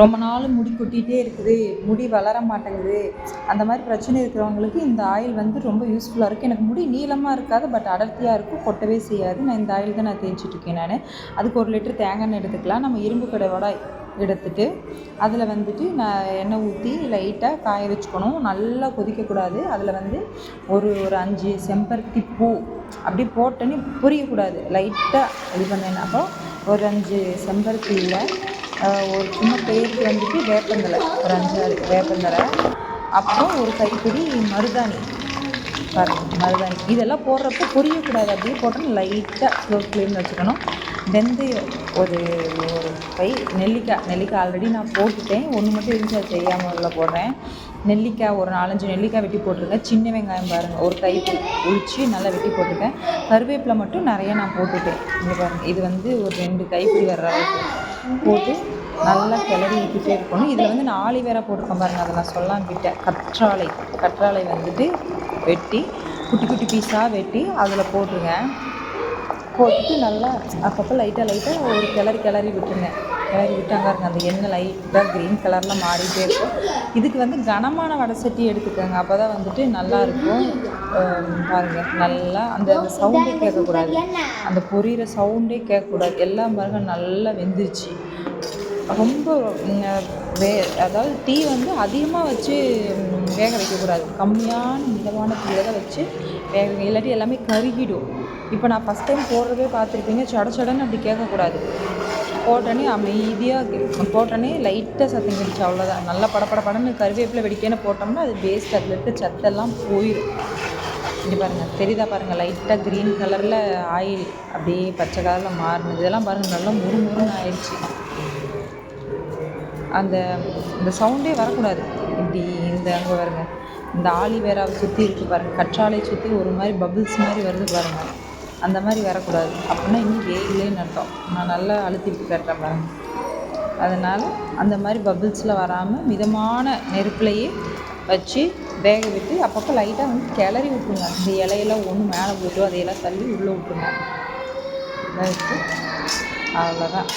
ரொம்ப நாள் முடி கொட்டிகிட்டே இருக்குது முடி வளர மாட்டேங்குது. அந்த மாதிரி பிரச்சனை இருக்கிறவங்களுக்கு இந்த ஆயில் வந்து ரொம்ப யூஸ்ஃபுல்லாக இருக்குது எனக்கு முடி நீளமாக இருக்காது பட் அடர்த்தியாக இருக்கும். கொட்டவே செய்யாது. நான் இந்த ஆயில் தான் நான் தேய்ச்சிட்ருக்கேன் நான். அதுக்கு ஒரு லிட்டர் தேங்காய் எண்ணெய் எடுத்துக்கலாம். நம்ம இரும்பு கடை வடை எடுத்துட்டு அதில் வந்துட்டு நான் எண்ணெய் ஊற்றி லைட்டாக காய வச்சுக்கணும். நல்லா கொதிக்கக்கூடாது. அதில் வந்து ஒரு ஒரு அஞ்சு செம்பருத்தி பூ அப்படி போட்டோன்னே புரியக்கூடாது. லைட்டாக இது பண்ணேன் அப்போ ஒரு அஞ்சு செம்பருத்தியில் ஒரு சின்ன பேருக்கு வந்துட்டு வேப்பந்தலை ஒரு அஞ்சாறு வேப்பந்தலை அப்புறம் ஒரு கைப்பிடி மருதாணி. பாருங்கள் மருதாணி. இதெல்லாம் போடுறப்ப பொரியக்கூடாது அப்படியே போட்டோன்னு லைட்டாக ஸ்லோ ஃப்ளேமில் வச்சுக்கணும். வெந்தயம் ஒரு ஒரு கை நெல்லிக்காய் நெல்லிக்காய் ஆல்ரெடி நான் போட்டுட்டேன். ஒன்று மட்டும் இருந்துச்சு அது தெரியாமல் உள்ள போடுறேன். நெல்லிக்காய் ஒரு நாலஞ்சு நெல்லிக்காய் வெட்டி போட்டிருக்கேன். சின்ன வெங்காயம் பாருங்கள் ஒரு கை உளிச்சு நல்லா வெட்டி போட்டிருக்கேன். கருவேப்பிலை மட்டும் நிறைய நான் போட்டுட்டேன். இங்கே பாருங்கள் இது வந்து ஒரு ரெண்டு கைப்பிடி வர்ற அளவுக்கு போட்டு நல்லா கிளறி விட்டுட்டே இருக்கணும். இதில் வந்து நான் ஆலிவேரா போட்டிருக்கேன் பாருங்கள் அதை நான் சொல்லாம விட்டேன். கற்றாழை கற்றாழை வந்துட்டு வெட்டி குட்டி குட்டி பீஸாக வெட்டி அதில் போட்டுருங்க போட்டுட்டு நல்லா அப்பப்போ லைட்டாக லைட்டாக ஒரு கிளறி கிளறி விட்டுருங்க. கிளறி விட்டாங்க இருங்க அந்த எண்ணெய் லைட்டாக க்ரீன் கலரில் மாறிட்டே இருக்கும். இதுக்கு வந்து கனமான வடை சட்டி எடுத்துக்கோங்க. அப்போ தான் வந்துட்டு நல்லாயிருக்கும் பாருங்கள் நல்லா அந்த அந்த சவுண்டே கேட்கக்கூடாது. அந்த பொரியிற சவுண்டே கேட்கக்கூடாது. எல்லாம் பாருங்கள் நல்லா வெந்துருச்சு. ரொம்ப வே அதாவது டீ வந்து அதிகமாக வச்சு வேக வைக்கக்கூடாது. கம்மியான மிதமான தீயில் தான் வச்சு வேக இல்லாட்டி எல்லாமே கருகிடும். இப்போ நான் ஃபஸ்ட் டைம் போடுறதே பார்த்துருப்பீங்க. சட சடன்னு அப்படி கேட்கக்கூடாது. போட்டோன்னே அமைதியாக போட்டோன்னே லைட்டாக சத்தம் கிடிச்சு அவ்வளோதான் நல்லா படப்பட படன்னு கருவேப்பிலை வெடிக்கன்னு போட்டோம்னா அது வேஸ்ட் அதில் இருக்க சத்தெல்லாம் போயிடும் இங்கே பாருங்கள் தெரியுதா பாருங்கள் லைட்டாக க்ரீன் கலரில் ஆயில் அப்படியே பச்சை கலரில் மாறணும் இதெல்லாம் பாருங்கள் நல்லா முறுமுறுன்னு ஆயிடுச்சு. அந்த இந்த சவுண்டே வரக்கூடாது. இப்படி இந்த அங்கே பாருங்கள் இந்த ஆலிவேராவை சுற்றி இருக்குது பாருங்கள் கற்றாழை சுற்றி ஒரு மாதிரி பபிள்ஸ் மாதிரி வருது பாருங்கள் அந்த மாதிரி வரக்கூடாது. அப்படின்னா இன்னும் வேகலேன்னு அர்த்தம். நான் நல்லா அழுத்தி விட்டு கட்டுறேன் பாருங்க. அதனால் அந்த மாதிரி பபிள்ஸில் வராமல் மிதமான நெருப்புலையே வச்சு வேக விட்டு அப்பப்போ லைட்டாக வந்து கிளறி விட்டுருங்க. இந்த இலையெல்லாம் ஒன்று மேலே போயிட்டு அதையெல்லாம் தள்ளி உள்ளே விட்டுருங்க. அவ்வளோதான்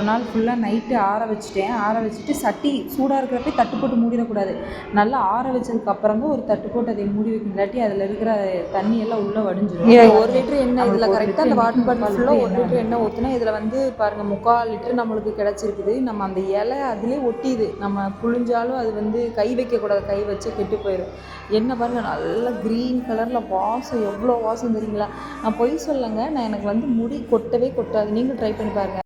ஒரு நாள் ஃபுல்லாக நைட்டு ஆற வச்சுட்டேன். ஆற வச்சுட்டு சட்டி சூடாக இருக்கிறப்ப தட்டு போட்டு மூடிடக்கூடாது. நல்லா ஆற வச்சதுக்கப்புறம் தான் ஒரு தட்டு போட்டு அதை மூடி வைக்கணும். இல்லாட்டி அதில் இருக்கிற தண்ணி எல்லாம் உள்ளே வடிஞ்சிடும் ஒரு லிட்டர் எண்ணெய் இதில் கரெக்டாக அந்த வாட்டர் பாட்டில் ஃபுல்லாக ஒரு லிட்டர் எண்ணெய் ஊற்றினா இதில் வந்து பாருங்கள் முக்கால் லிட்டர் நம்மளுக்கு கிடச்சிருக்குது. நம்ம அந்த இலை அதிலே ஒட்டிது. நம்ம புழிஞ்சாலும் அது வந்து கை வைக்கக்கூடாது. கை வச்சு கெட்டு போயிடும் எண்ணெய் பாருங்கள் நல்லா க்ரீன் கலரில் வாசம் எவ்வளோ வாசம் தெரியுங்களா? நான் பொய் சொல்லலைங்க. நான் எனக்கு வந்து முடி கொட்டவே கொட்டாது. நீங்களும் ட்ரை பண்ணி பாருங்கள்